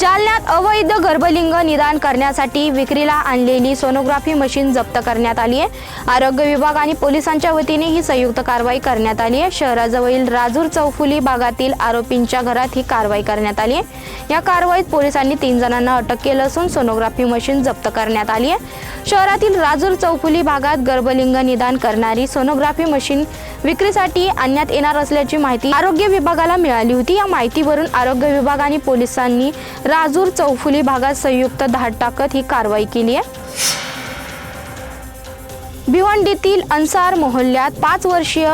जालन्यात अवैध गर्भलिंग निदान करण्यासाठी विक्रीला आणलेली सोनोग्राफी मशीन जप्त करण्यात आली आहे. आरोग्य विभाग आणि पोलिसांच्या वतीने ही संयुक्त कारवाई करण्यात आली आहे. शहराजवळील राजूर चौफुली भागातील आरोपींच्या घरात ही कारवाई करण्यात आली आहे. या कारवाईत पोलिसांनी तीन जणांना अटक केलं असून सोनोग्राफी मशीन जप्त करण्यात आली आहे. शहरातील राजूर चौफुली भागात गर्भलिंग निदान करणारी सोनोग्राफी मशीन विक्रीसाठी आणण्यात येणार असल्याची माहिती आरोग्य विभागाला मिळाली होती. या माहितीवरून आरोग्य विभाग आणि पोलिसांनी राजूर चौफुली भागात संयुक्त धाड टाकत ही कारवाई केली आहे. भिवंडीतील अन्सार मोहल्ल्यात पाच वर्षीय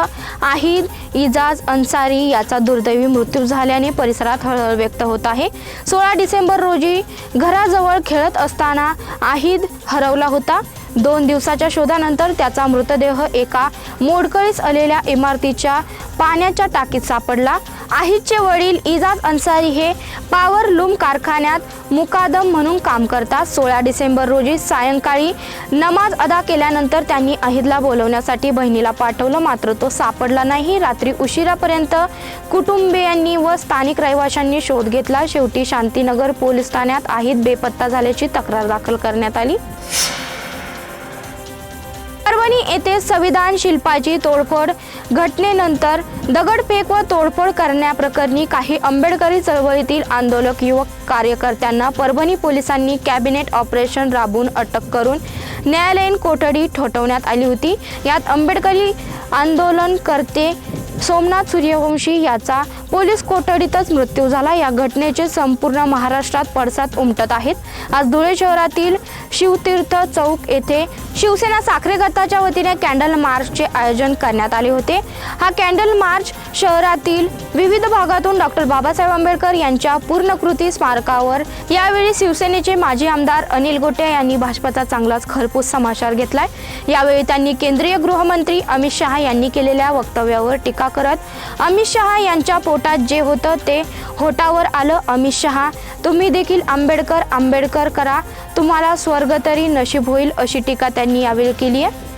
आहिद इजाज अन्सारी याचा दुर्दैवी मृत्यू झाल्याने परिसरात हळहळ व्यक्त होत आहे. सोळा डिसेंबर रोजी घराजवळ खेळत असताना आहिद हरवला होता. दोन दिवसाच्या शोधानंतर त्याचा मृतदेह एका मोडकळीस आलेल्या इमारतीच्या पाण्याच्या टाकीत सापडला. आहिदचे वडील इजाज अन्सारी हे पावर लूम कारखान्यात मुकादम म्हणून काम करतात. सोळा डिसेंबर रोजी सायंकाळी नमाज अदा केल्यानंतर त्यांनी अहिदला बोलवण्यासाठी बहिणीला पाठवलं. मात्र तो सापडला नाही. रात्री उशिरापर्यंत कुटुंबियांनी व स्थानिक रहिवाशांनी शोध घेतला. शेवटी शांतीनगर पोलीस ठाण्यात अहिद बेपत्ता झाल्याची तक्रार दाखल करण्यात आली. परभणी येथे संविधान शिल्पाची तोडफोड घटनेनंतर दगडफेक व तोडफोड करण्याप्रकरणी काही आंबेडकरी चळवळीतील आंदोलक युवक कार्यकर्त्यांना परभणी पोलिसांनी कॅबिनेट ऑपरेशन राबवून अटक करून न्यायालयीन कोठडी ठोठवण्यात आली होती. यात आंबेडकरी आंदोलनकर्ते सोमनाथ सूर्यवंशी याचा पोलीस कोठडीतच मृत्यू झाला. या घटनेचे संपूर्ण महाराष्ट्रात पडसाद उमटत आहेत. आज धुळे शहरातील शिवतीर्थ चौक येथे शिवसेना साखरे गटाच्या वतीने कॅन्डल मार्चचे आयोजन करण्यात आले होते. हा कॅन्डल मार्च शहरातील विविध भागातून डॉक्टर बाबासाहेब आंबेडकर यांच्या पूर्णकृती स्मारकावर यावेळी शिवसेनेचे माजी आमदार अनिल गोटे यांनी भाजपचा चांगलाच खरपूस समाचार घेतलाय. यावेळी त्यांनी केंद्रीय गृहमंत्री अमित शहा यांनी केलेल्या वक्तव्यावर टीका करत अमित शहा यांच्या पोटात जे होतं ते होटावर आलं अमित शहा. तुम्ही देखील आंबेडकर आंबेडकर करा. तुम्हाला स्वर्ग तरी नशीब होईल अशी टीका त्यांनी यावेळी केली आहे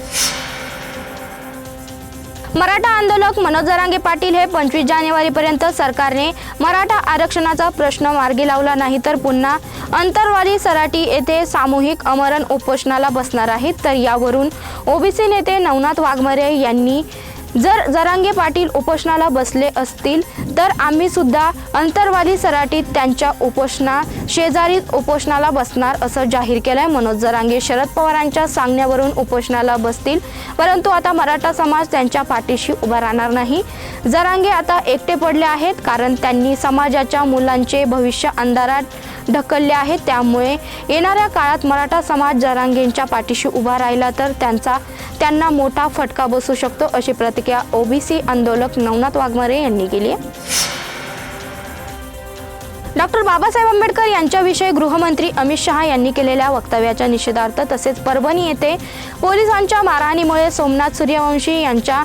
मराठा आंदोलक मनोज जरांगे पाटील हे पंचवीस जानेवारीपर्यंत सरकारने मराठा आरक्षणाचा प्रश्न मार्गी लावला नाही तर पुन्हा अंतरवाली सराटी येथे सामूहिक अमरण उपोषणाला बसणार आहेत. तर यावरून ओबीसी नेते नवनाथ वाघमरे यांनी जर जरांगे पाटील उपोषणाला बसले असतील तर आम्ही सुद्धा अंतरवाली सराटीत त्यांच्या उपोषणा शेजारीत उपोषणाला बसणार असं जाहीर केलंय मनोज जरांगे. शरद पवारांच्या सांगण्यावरून उपोषणाला बसतील परंतु आता मराठा समाज त्यांच्या पाठीशी उभा राहणार नाही. जरांगे आता एकटे पडले आहेत कारण त्यांनी समाजाच्या मुलांचे भविष्य अंधारात ढकलले आहेत. त्यामुळे येणाऱ्या काळात मराठा समाज जरांगेंच्या पाठीशी उभा राहिला तर त्यांचा त्यांना मोठा फटका बसू शकतो अशी प्रतिक्रिया ओबीसी आंदोलक नवनाथ वाघमारे यांनी केली आहे. डॉक्टर बाबासाहेब आंबेडकर यांच्याविषयी गृहमंत्री अमित शहा यांनी केलेल्या वक्तव्याच्या निषेधार्थ तसेच परभणी येथे पोलिसांच्या मारहाणीमुळे सोमनाथ सूर्यवंशी यांच्या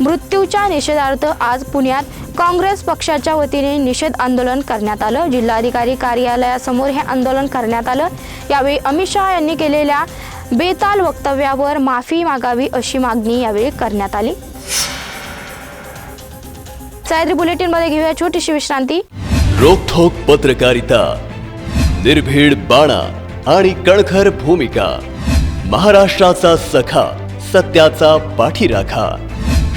मृत्यूच्या निषेधार्थ आज पुण्यात काँग्रेस पक्षाच्या वतीने निषेध आंदोलन करण्यात आलं. जिल्हाधिकारी कार्यालयासमोर हे आंदोलन करण्यात आलं. यावेळी अमित शहा यांनी केलेल्या बेताल वक्तव्यावर माफी मागावी अशी मागणी यावेळी करण्यात आली. सह्याद्री बुलेटिनमध्ये घेऊया छोटीशी विश्रांती. रोखोक पत्रकारिता निर्भीड बाणा आणि कणखर भूमिका महाराष्ट्राचा सखा सत्याचा पाठीराखा.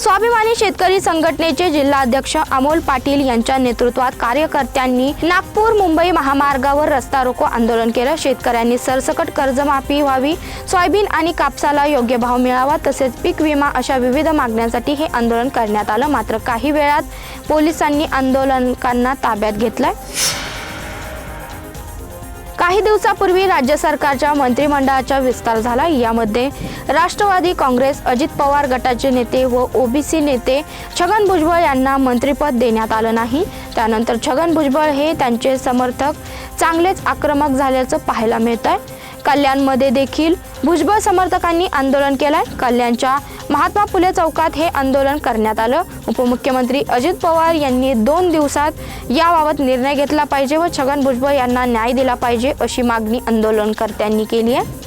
स्वाभिमानी शेतकरी संघटनेचे जिल्हाध्यक्ष अमोल पाटील यांच्या नेतृत्वात कार्यकर्त्यांनी नागपूर मुंबई महामार्गावर रस्ता रोको आंदोलन केलं. शेतकऱ्यांनी सरसकट कर्जमाफी व्हावी सोयाबीन आणि कापसाला योग्य भाव मिळावा तसेच पीक विमा अशा विविध मागण्यांसाठी हे आंदोलन करण्यात आलं. मात्र काही वेळात पोलिसांनी आंदोलकांना ताब्यात घेतलंय. काही दिवसापूर्वी राज्य सरकारच्या मंत्रिमंडळाचा विस्तार झाला. यामध्ये राष्ट्रवादी काँग्रेस अजित पवार गटाचे नेते व ओबीसी नेते छगन भुजबळ यांना मंत्रिपद देण्यात आलं नाही. त्यानंतर छगन भुजबळ हे त्यांचे समर्थक चांगलेच आक्रमक झाल्याचं पाहायला मिळत आहे कल्याणमध्ये देखील भुजबळ समर्थकांनी आंदोलन केलं कल्याणच्या महात्मा फुले चौकात हे आंदोलन करण्यात आलं. उपमुख्यमंत्री अजित पवार यांनी दोन दिवसात याबाबत निर्णय घेतला पाहिजे व छगन भुजबळ यांना न्याय दिला पाहिजे अशी मागणी आंदोलनकर्त्यांनी केली आहे.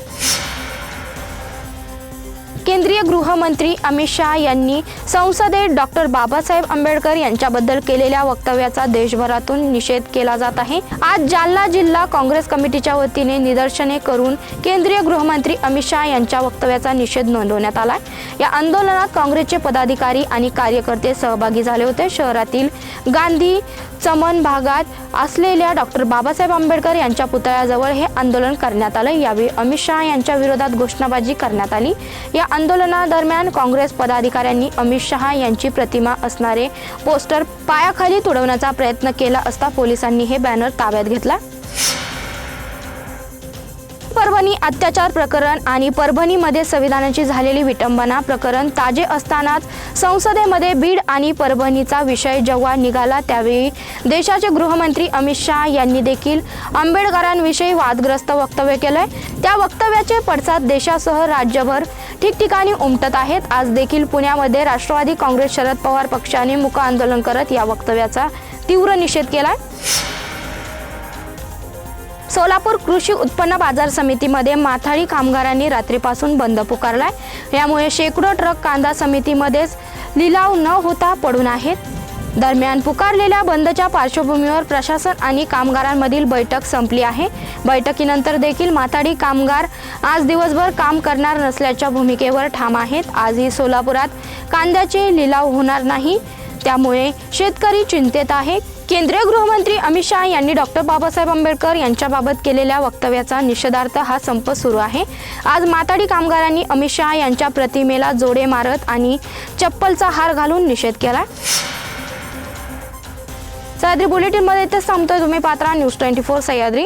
केंद्रीय गृहमंत्री अमित शहा यांनी संसदेत डॉक्टर बाबासाहेब आंबेडकर यांच्याबद्दल केलेल्या वक्तव्याचा देशभरातून निषेध केला जात आहे. आज जालना जिल्हा काँग्रेस कमिटीच्या वतीने निदर्शने करून केंद्रीय गृहमंत्री अमित शहा यांच्या वक्तव्याचा निषेध नोंदवण्यात आला या आंदोलनात काँग्रेसचे पदाधिकारी आणि कार्यकर्ते सहभागी झाले होते. शहरातील गांधी चमन भागात असलेल्या डॉक्टर बाबासाहेब आंबेडकर यांच्या पुतळ्याजवळ हे आंदोलन करण्यात आलं यावेळी अमित शहा यांच्या विरोधात घोषणाबाजी करण्यात आली. या आंदोलनादरम्यान काँग्रेस पदाधिकाऱ्यांनी अमित शहा यांची प्रतिमा असणारे पोस्टर पायाखाली तुडवण्याचा प्रयत्न केला असता पोलिसांनी हे बॅनर ताब्यात घेतला. परभणी अत्याचार प्रकरण आणि परभणीमध्ये संविधानाची झालेली विटंबना प्रकरण ताजे असतानाच संसदेमध्ये बीड आणि परभणीचा विषय जेव्हा निघाला त्यावेळी देशाचे गृहमंत्री अमित शहा यांनी देखील आंबेडकरांविषयी वादग्रस्त वक्तव्य केलंय. त्या वक्तव्याचे पडसाद देशासह राज्यभर ठिकठिकाणी उमटत आहेत. आज देखील पुण्यामध्ये राष्ट्रवादी काँग्रेस शरद पवार पक्षाने मुक आंदोलन करत या वक्तव्याचा तीव्र निषेध केलाय. सोलापूर कृषी उत्पन्न बाजार समितीमध्ये माथाडी कामगारांनी रात्रीपासून बंद पुकारलाय. यामुळे शेकडो ट्रक कांदा समितीमध्येच लिलाव न होता पडून आहेत. दरम्यान पुकारलेल्या बंदच्या पार्श्वभूमीवर प्रशासन आणि कामगारांमधील बैठक संपली आहे. बैठकीनंतर देखील माथाडी कामगार आज दिवसभर काम करणार नसल्याच्या भूमिकेवर ठाम आहेत. आजही सोलापुरात कांद्याचे लिलाव होणार नाही. त्यामुळे शेतकरी चिंतेत आहेत. केंद्रीय गृहमंत्री अमित शहा यांनी डॉक्टर बाबासाहेब आंबेडकर यांच्याबाबत केलेल्या वक्तव्याचा निषेधार्थ हा संप सुरू आहे. आज माताडी कामगारांनी अमित शहा यांच्या प्रतिमेला जोडे मारत आणि चप्पलचा हार घालून निषेध केला. सह्याद्री बुलेटिनमध्ये इथेच थांबतोय तुम्ही Patra news twenty four Sahyadri.